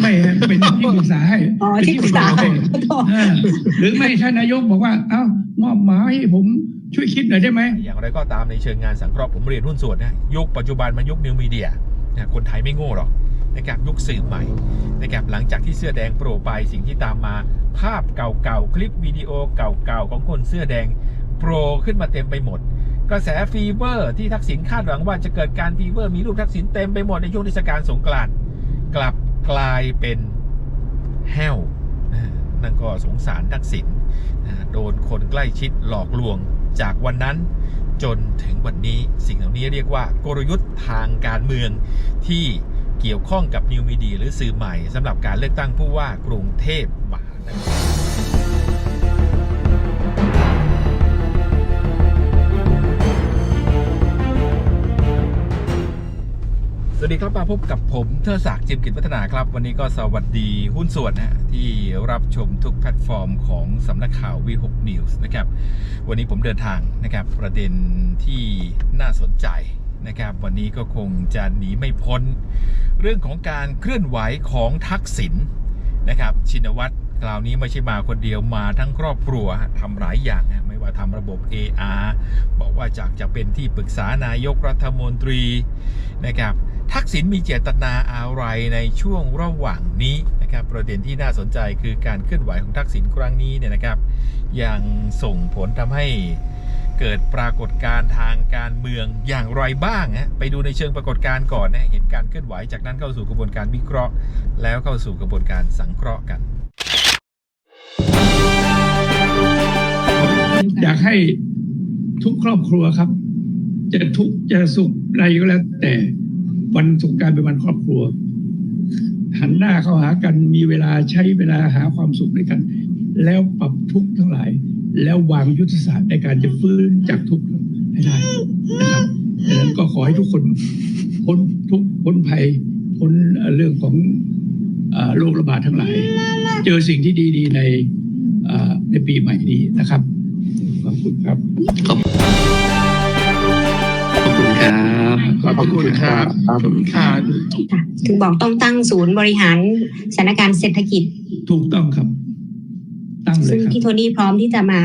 ไม่ฮะเป็นที่ปรึกษาให้อ๋อที่ปรึกษาเป็นขอโทษอ่าหรือไม่ท่านนายกบอกว่า เอ้ามอบหมายให้ผมช่วยคิดหน่อยได้ไหม อย่างไรก็ตามในเชิงงานสังเคราะห์ผมเรียนหุ้นส่วนนะยุคปัจจุบันมันยุคนิวมีเดียนะคนไทยไม่โง่หรอกนะครับยุคสื่อใหม่นะครับหลังจากที่เสื้อแดงโปรไปสิ่งที่ตามมา ภาพเก่าๆ คลิปวิดีโอเก่าๆ ของคนเสื้อแดงโปรขึ้นมาเต็มไปหมด กระแสฟีเวอร์ ที่ทักษิณคาดหวังว่าจะเกิดการฟีเวอร์มีรูปทักษิณเต็มไปหมดในช่วงเทศกาลสงกรานต์กลับ กลายเป็นแห้วนะนั่นก็สงสารทักษิณโดนคนใกล้ชิดหลอกลวงจากวันนั้นจนถึงวันนี้สิ่งเหล่านี้เรียกว่ากลยุทธ์ทางการเมืองที่เกี่ยวข้องกับนิวมีเดียหรือสื่อใหม่สำหรับการเลือกตั้งผู้ว่ากรุงเทพมหานคร ครับ มาพบกับผมเทอศักดิ์จิมกิจวัฒนาครับ วันนี้ก็สวัสดีหุ้นส่วนนะฮะที่รับชมทุกแพลตฟอร์มของสำนักข่าววี6 News นะครับ วันนี้ผมเดินทางนะครับ ประเด็นที่น่าสนใจนะครับ วันนี้ก็คงจะหนีไม่พ้น เรื่องของการเคลื่อนไหวของทักษิณนะครับ ชินวัตรคราวนี้ไม่ใช่มาคนเดียวมาทั้งครอบครัวทำหลายอย่างฮะไม่ว่าทำระบบ AR บอกว่าจากจะเป็นที่ปรึกษานายกรัฐมนตรีนะครับ ทักษิณมีเจตนาอะไรในช่วงระหว่างนี้นะครับประเด็นที่น่าสนใจคือการเคลื่อนไหวของทักษิณครั้งนี้เนี่ยนะครับ ยังส่งผลทำให้เกิดปรากฏการณ์ทางการเมืองอย่างไรบ้างฮะไปดูในเชิงปรากฏการณ์ก่อนนะเห็นการเคลื่อนไหวจากนั้นเข้าสู่กระบวนการวิเคราะห์ แล้วเข้าสู่กระบวนการสังเคราะห์กัน อยากให้ทุกครอบครัวครับ จะทุกข์จะสุขอะไรก็แล้วแต่ วันสงการเป็นวันครอบครัว หันหน้าเข้าหากันมีเวลาใช้เวลาหาความสุขด้วยกัน แล้วปรับทุกข์ทั้งหลาย แล้ววางยุทธศาสตร์ในการจะฟื้นจากทุกข์ให้ได้นะครับดังนั้นก็ขอให้ทุกคนพ้นทุกพ้นภัยพ้นเรื่องของอโรคระบาดทั้งหลาย เจอสิ่งที่ดีๆในในปีใหม่นี้นะครับ ขอบคุณครับ คุณครับขอบคุณครับขอบคุณครับค่ะถึงบอกต้องตั้งศูนย์บริหารสถานการณ์เศรษฐกิจ ถูกต้องครับ ตั้งเลซึ่ยงครับพี่โทนี่พร้อมที่จะมา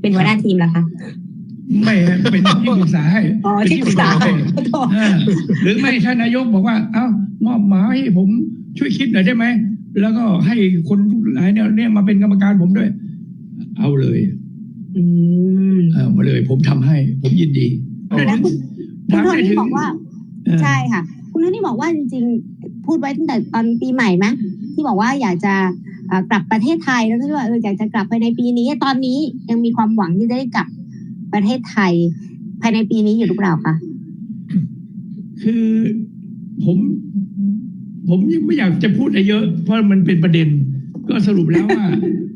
เป็นหัวหน้าทีมแล้วคะไม่ฮะเป็นที่ปรึกษาให้อ๋อที่ปรึกษาเป็นขอโทษอ่าหรือไม่ท่านนายกบอกว่า เอ้ามอบหมายให้ผมช่วยคิดหน่อยได้ไหมแล้วก็ให้คนทุกหลายเนี่ยเนี่ยมาเป็นกรรมการผมด้วย เอาเลย อืมเอามาเลย ผมทำให้ ผมยินดี แล้วคุณคุณโทได้นี่ถึงบอกว่าเออใช่ค่ะ คุณโทนี่บอกว่าจริง ๆ พูดไว้ตั้งแต่ตอนปีใหม่ไหมที่บอกว่าอยากจะเอ่อกลับประเทศไทยแล้วก็ว่าเอออยากจะกลับภายในปีนี้ ตอนนี้ยังมีความหวังที่จะได้กลับประเทศไทย ภายในปีนี้อยู่หรือเปล่าคะคือผมผมยังไม่อยากจะพูดอะไรเยอะ เพราะมันเป็นประเด็น ก็สรุปแล้วว่า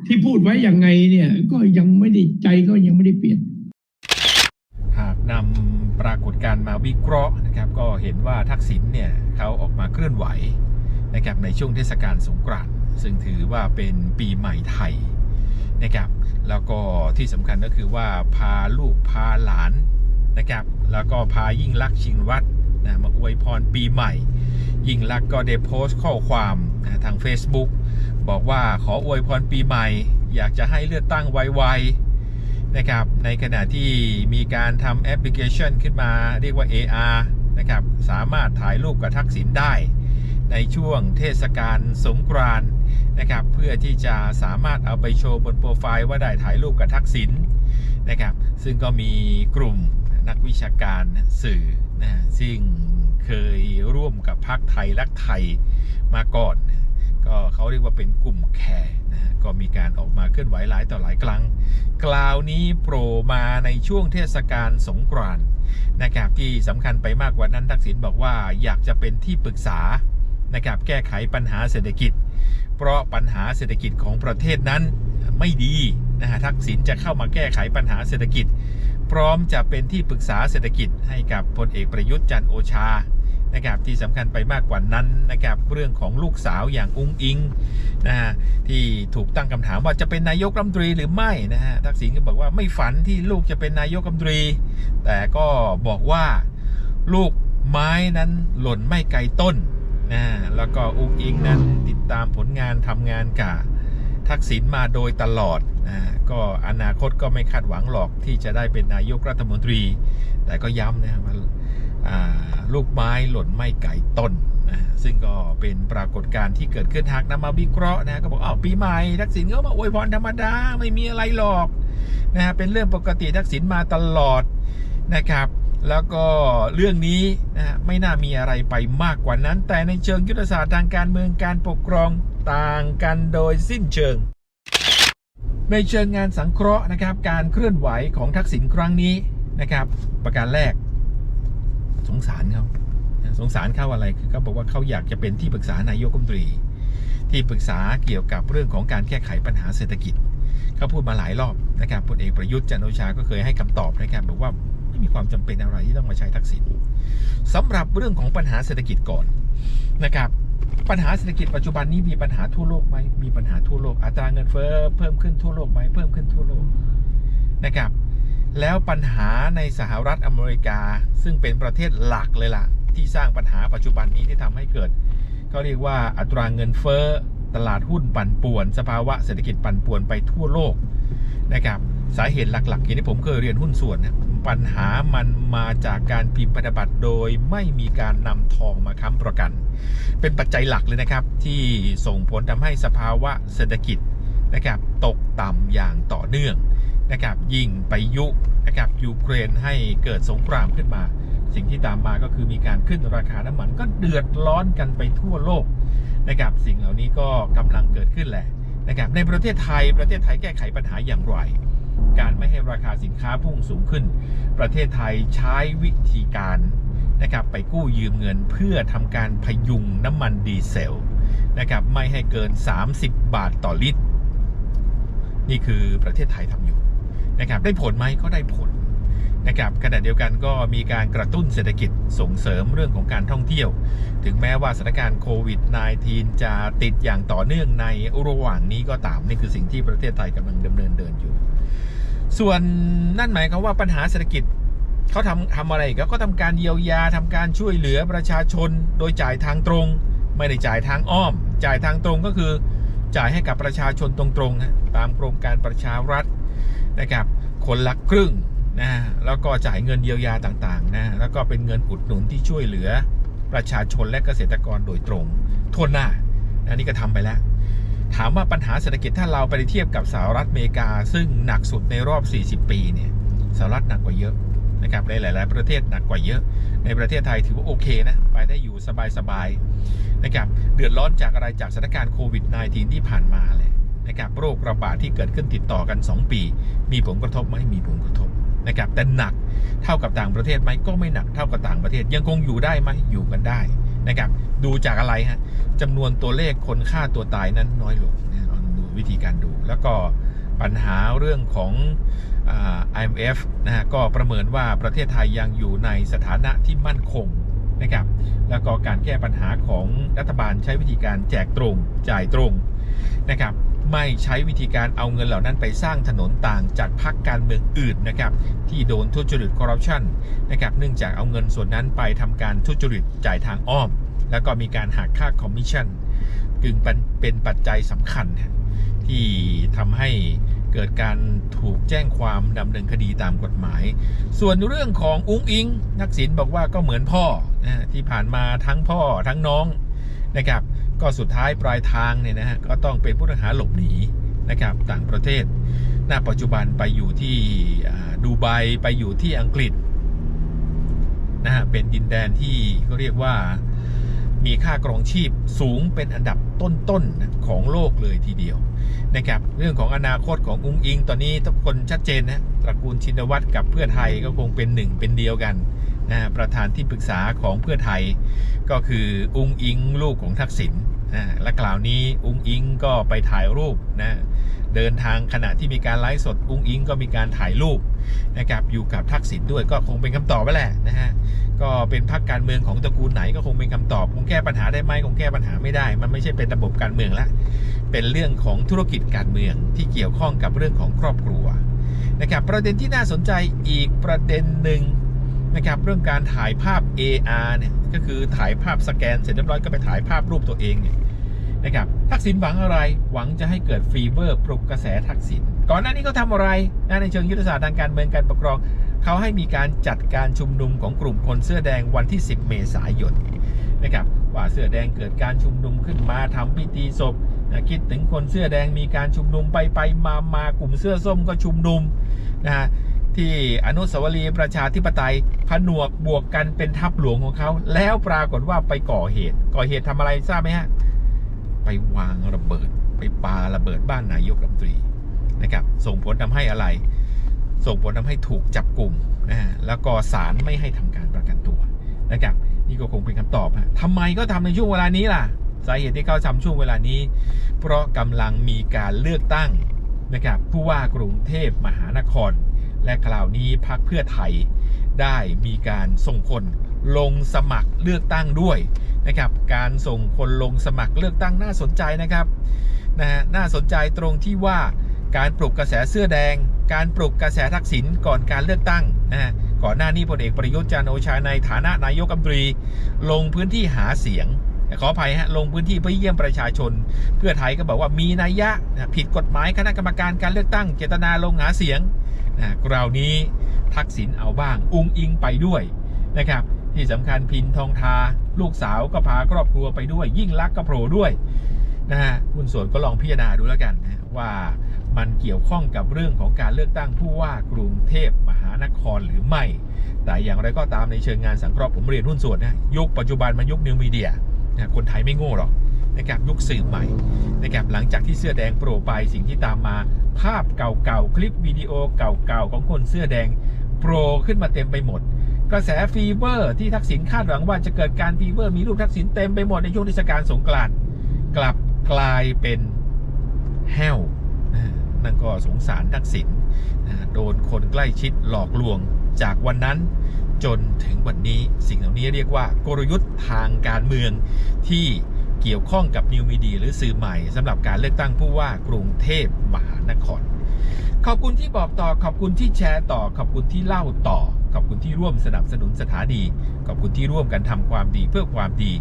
ที่พูดไว้อย่างไงเนี่ย ก็ยังไม่ได้ใจก็ยังไม่ได้เปลี่ยนหาก นำปรากฏการณ์มาวิเคราะห์นะครับก็เห็นว่าทักษิณเนี่ยเขาออกมาเคลื่อนไหวนะครับในช่วงเทศกาลสงกรานต์ซึ่งถือว่าเป็นปีใหม่ไทยนะครับแล้วก็ที่สำคัญก็คือว่าพาลูกพาหลานนะครับแล้วก็พายิ่งลักษณ์ชิงวัดนะมาอวยพรปีใหม่ ยิ่งลักษณ์ก็ได้โพสต์ข้อความนะทาง Facebook บอกว่าขออวยพรปีใหม่ อยากจะให้เลือกตั้งไวๆ นะครับ ในขณะที่มีการทำแอปพลิเคชันขึ้นมาเรียกว่า AR นะครับ สามารถถ่ายรูปกับทักษิณได้ ในช่วงเทศกาลสงกรานต์นะครับ เพื่อที่จะสามารถเอาไปโชว์บนโปรไฟล์ว่าได้ถ่ายรูปกับทักษิณนะครับ ซึ่งก็มีกลุ่มนักวิชาการสื่อนะซึ่งเคยร่วมกับพรรคไทยรักไทยมาก่อน ก็เขาเรียกว่าเป็นกลุ่มแคร์นะก็มีการออกมาเคลื่อนไหวหลายต่อหลายครั้งกล่าวนี้โผล่มาในช่วงเทศกาลสงกรานต์นะครับที่สำคัญไปมากกว่านั้นทักษิณบอกว่าอยากจะเป็นที่ปรึกษานะครับแก้ไขปัญหาเศรษฐกิจ เพราะปัญหาเศรษฐกิจของประเทศนั้นไม่ดีนะฮะทักษิณจะเข้ามาแก้ไขปัญหาเศรษฐกิจ พร้อมจะเป็นที่ปรึกษาเศรษฐกิจให้กับพลเอกประยุทธ์จันโอชา นะครับที่สำคัญไปมากกว่านั้นนะครับเรื่องของลูกสาวอย่างอุ้งอิงนะฮะที่ถูกตั้งคำถามว่าจะเป็นนายกรัฐมนตรีหรือไม่นะฮะทักษิณก็บอกว่าไม่ฝันที่ลูกจะเป็นนายกรัฐมนตรี แต่ก็บอกว่าลูกไม้นั้นหล่นไม่ไกลต้นนะแล้วก็อุ้งอิงนั้นติดตามผลงานทำงานกับทักษิณมาโดยตลอดนะก็อนาคตก็ไม่คาดหวังหรอกที่จะได้เป็นนายกรัฐมนตรี แต่ก็ย้ำนะว่าอ่า ลูกไม้หล่นไม่ไก่ต้นนะซึ่งก็เป็นปรากฏการณ์ที่เกิดขึ้นหากนำมาวิเคราะห์นะก็บอกอ้าวปีใหม่ทักษิณก็มาอวยพรธรรมดาไม่มีอะไรหรอกนะฮะเป็นเรื่องปกติทักษิณมาตลอดนะครับ แล้วก็เรื่องนี้นะฮะไม่น่ามีอะไรไปมากกว่านั้น แต่ในเชิงยุทธศาสตร์ทางการเมืองการปกครองต่างกันโดยสิ้นเชิง ในเชิงงานสังเคราะห์นะครับ การเคลื่อนไหวของทักษิณครั้งนี้นะครับ ประการแรก สงสารเขาสงสารเขาอะไรคือเขาบอกว่าเขาอยากจะเป็นที่ปรึกษานายกรัฐมนตรี ที่ปรึกษาเกี่ยวกับเรื่องของการแก้ไขปัญหาเศรษฐกิจเขาพูดมาหลายรอบนะครับพลเอกประยุทธ์จันโอชาก็เคยให้คำตอบนะครับบอกว่าไม่มีความจำเป็นอะไรที่ต้องมาใช้ทักษิณสำหรับเรื่องของปัญหาเศรษฐกิจก่อนนะครับปัญหาเศรษฐกิจปัจจุบันนี้มีปัญหาทั่วโลกไหมมีปัญหาทั่วโลกอัตราเงินเฟ้อเพิ่มขึ้นทั่วโลกไหมเพิ่มขึ้นทั่วโลกนะครับ แล้วปัญหาในสหรัฐอเมริกา ซึ่งเป็นประเทศหลักเลยล่ะ ที่สร้างปัญหาปัจจุบันนี้ที่ทำให้เกิดเขาเรียกว่าอัตราเงินเฟ้อตลาดหุ้นปั่นป่วน สภาวะเศรษฐกิจปั่นป่วนไปทั่วโลกนะครับสาเหตุหลักๆอย่างที่ผมเคยเรียนหุ้นส่วนนะปัญหามันมาจากการพิมพ์พันธบัตรโดยไม่มีการนำทองมาค้ำประกัน เป็นปัจจัยหลักเลยนะครับ ที่ส่งผลทำให้สภาวะเศรษฐกิจนะครับตกต่ำอย่างต่อเนื่อง นะครับยิงไปยุนะครับยูเครนให้เกิดสงครามขึ้นมา สิ่งที่ตามมาก็คือมีการขึ้นราคาน้ำมันก็เดือดร้อนกันไปทั่วโลกนะครับสิ่งเหล่านี้ก็กำลังเกิดขึ้นแหละนะครับในประเทศไทยประเทศไทยแก้ไขปัญหาอย่างไร การไม่ให้ราคาสินค้าพุ่งสูงขึ้น ประเทศไทยใช้วิธีการนะครับไปกู้ยืมเงินเพื่อทำการพยุงน้ำมันดีเซลนะครับไม่ให้เกิน 30 บาทต่อลิตร นี่คือประเทศไทยทำอยู่ นะครับได้ผลไหมก็ได้ผลนะครับขณะเดียวกันก็มีการกระตุ้นเศรษฐกิจส่งเสริมเรื่องของการท่องเที่ยว ถึงแม้ว่าสถานการณ์โควิด -19 จะติดอย่างต่อเนื่องในระหว่างนี้ก็ตาม นี่คือสิ่งที่ประเทศไทยกำลังดำเนินเดินอยู่ ส่วนนั่นหมายความว่าปัญหาเศรษฐกิจเขาทำทำอะไรก็ก็ทำการเยียวยาทำการช่วยเหลือประชาชน โดยจ่ายทางตรง ไม่ได้จ่ายทางอ้อม จ่ายทางตรงก็คือ จ่ายให้กับประชาชนตรงๆตามโครงการประชารัฐ นะครับ คนละครึ่งนะแล้วก็จ่ายเงินเยียวยาต่างๆนะแล้วก็เป็นเงินอุดหนุนที่ช่วยเหลือประชาชนและเกษตรกรโดยตรงทั่วหน้านะนี่ก็ทำไปแล้ว ถามว่าปัญหาเศรษฐกิจถ้าเราไปเทียบกับสหรัฐอเมริกา ซึ่งหนักสุดในรอบ 40 ปีเนี่ยสหรัฐหนักกว่าเยอะนะครับในหลาย ๆ ประเทศหนักกว่าเยอะ ในประเทศไทยถือว่าโอเคนะ ไปได้อยู่สบาย ๆ นะครับ เดือดร้อนจากอะไรจากสถานการณ์โควิด -19 ที่ผ่านมาเลย นะครับโรคระบาดที่เกิดขึ้นติดต่อกัน 2 ปี มีผลกระทบไหมมีผลกระทบนะครับแต่หนักเท่ากับต่างประเทศไหมก็ไม่หนักเท่ากับต่างประเทศยังคงอยู่ได้ไหมอยู่กันได้นะครับดูจากอะไรฮะจำนวนตัวเลขคนฆ่าตัวตายนั้นน้อยลงนะลองดูวิธีการดู แล้วก็ปัญหาเรื่องของอ่า IMF นะฮะก็ประเมินว่าประเทศไทยยังอยู่ในสถานะที่มั่นคงนะครับแล้วก็การแก้ปัญหาของรัฐบาลใช้วิธีการแจกตรงจ่ายตรงนะครับ ไม่ใช้วิธีการเอาเงินเหล่านั้นไปสร้างถนนต่างจากพรรคการเมืองอื่นนะครับที่โดนทุจริตคอร์รัปชันนะครับเนื่องจากเอาเงินส่วนนั้นไปทำการทุจริตจ่ายทางอ้อม แล้วก็มีการหักค่าคอมมิชชั่นกึ่งเป็นปัจจัยสำคัญ ที่ทำให้เกิดการถูกแจ้งความดำเนินคดีตามกฎหมาย ส่วนเรื่องของอุ้งอิง นักศิลป์บอกว่าก็เหมือนพ่อที่ผ่านมาทั้งพ่อทั้งน้องนะครับ ก็สุดท้ายปลายทางเนี่ยนะฮะก็ต้องเป็นผู้ต้องหาหลบหนีนะครับต่างประเทศณปัจจุบันไปอยู่ที่ดูไบไปอยู่ที่อังกฤษนะฮะเป็นดินแดนที่เขาเรียกว่ามีค่ากรองชีพสูงเป็นอันดับต้นๆนะของโลกเลยทีเดียวนะครับเรื่องของอนาคตของอุ้งอิง ตอนนี้ทุกคนชัดเจนนะตระกูลชินวัตรกับเพื่อไทยก็คงเป็นหนึ่งเป็นเดียวกัน นะฮะประธานที่ปรึกษาของเพื่อไทย ก็คืออุ้งอิงลูกของทักษิณนะและกล่าวนี้อุ้งอิงก็ไปถ่ายรูปนะเดินทางขณะที่มีการไลฟ์สดอุ้งอิงก็มีการถ่ายรูปนะครับอยู่กับทักษิณด้วยก็คงเป็นคำตอบไปแหละนะฮะก็เป็นพรรคการเมืองของตระกูลไหนก็คงเป็นคำตอบคงแก้ปัญหาได้ไหมคงแก้ปัญหาไม่ได้ มันไม่ใช่เป็นระบบการเมืองละเป็นเรื่องของธุรกิจการเมืองที่เกี่ยวข้องกับเรื่องของครอบครัวนะครับประเด็นที่น่าสนใจอีกประเด็นหนึ่ง นะครับเรื่องการถ่ายภาพ AR เนี่ยก็คือถ่ายภาพสแกนเสร็จเรียบร้อยก็ไปถ่ายภาพรูปตัวเองเนี่ยนะครับทักษิณหวังอะไรหวังจะให้เกิดฟีเวอร์ปลุกกระแสทักษิณก่อนหน้านี้เขาทำอะไรนะในเชิงยุทธศาสตร์ทางการเมืองการปกครองเขาให้มีการจัดการชุมนุมของกลุ่มคนเสื้อแดงวันที่ 10 เมษายนนะครับว่าเสื้อแดงเกิดการชุมนุมขึ้นมาทำพิธีศพนะคิดถึงคนเสื้อแดงมีการชุมนุมไปไปมามากลุ่มเสื้อส้มก็ชุมนุมนะฮะ ที่อนุสาวรีย์ประชาธิปไตยผนวกบวกกันเป็นทัพหลวงของเขา แล้วปรากฏว่าไปก่อเหตุ ก่อเหตุทำอะไรทราบไหมฮะ ไปวางระเบิด ไปปาระเบิดบ้านนายกรัฐมนตรีนะครับ ส่งผลทำให้อะไร ส่งผลทำให้ถูกจับกลุ่มนะแล้วก็ศาลไม่ให้ทำการประกันตัวนะครับ นี่ก็คงเป็นคำตอบฮะทำไมก็ทำในช่วงเวลานี้ล่ะสาเหตุที่เขาทำช่วงเวลานี้ เพราะกำลังมีการเลือกตั้งนะครับผู้ว่ากรุงเทพมหานคร และคราวนี้พักเพื่อไทยได้มีการส่งคนลงสมัครเลือกตั้งด้วยนะครับการส่งคนลงสมัครเลือกตั้งน่าสนใจนะครับนะฮะน่าสนใจตรงที่ว่าการปลุกกระแสเสื้อแดง การปลุกกระแสทักษิณก่อนการเลือกตั้งนะฮะก่อนหน้านี้พลเอกประยุทธ์จันโอชาในฐานะนายกรัฐมนตรี ลงพื้นที่หาเสียง ขออภัยฮะลงพื้นที่เพื่อเยี่ยมประชาชน เพื่อไทยก็บอกว่ามีนัยยะผิดกฎหมายคณะกรรมการการเลือกตั้งเจตนาลงหาเสียงนะคราวนี้ทักษิณเอาบ้าง อุ้งอิงไปด้วยนะครับที่สำคัญพินทองทา ลูกสาวก็พาครอบครัวไปด้วย ยิ่งลักก็โผล่ด้วยนะฮะคุณส่วนก็ลองพิจารณาดูแล้วกันนะว่ามันเกี่ยวข้องกับเรื่องของการเลือกตั้งผู้ว่ากรุงเทพมหานครหรือไม่ แต่อย่างไรก็ตามในเชิงงานสังเคราะห์ผมเรียนหุ้นส่วนนะยุคปัจจุบันมันยุคนิวมีเดีย นะคนไทยไม่โง่หรอกนะครับยุคสื่อใหม่นะครับหลังจากที่เสื้อแดงโปรไปสิ่งที่ตามมา ภาพเก่าๆ คลิปวิดีโอเก่าๆ ของคนเสื้อแดงโปรขึ้นมาเต็มไปหมด กระแสฟีเวอร์ที่ทักษิณคาดหวังว่าจะเกิดการฟีเวอร์มีรูปทักษิณเต็มไปหมดในช่วงเทศกาลสงกรานต์กลับกลายเป็นแห้วนะฮะนั่นก็สงสารทักษิณโดนคนใกล้ชิดหลอกลวงจากวันนั้น จนถึงวันนี้สิ่งเหล่านี้เรียกว่ากลยุทธ์ทางการเมืองที่เกี่ยวข้องกับนิวมีเดียหรือสื่อใหม่สำหรับการเลือกตั้งผู้ว่ากรุงเทพมหานคร ขอบคุณที่บอกต่อขอบคุณที่แชร์ต่อ ขอบคุณที่เล่าต่อ ขอบคุณที่ร่วมสนับสนุนสถานี ขอบคุณที่ร่วมกันทำความดีเพื่อความดี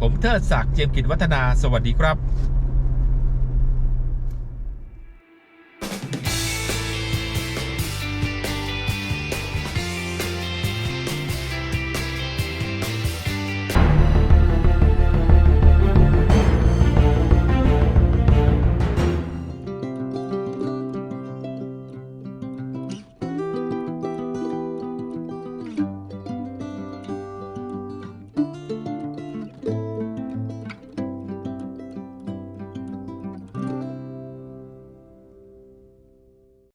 ผมเทิดศักดิ์เจียมกิจวัฒนา สวัสดีครับ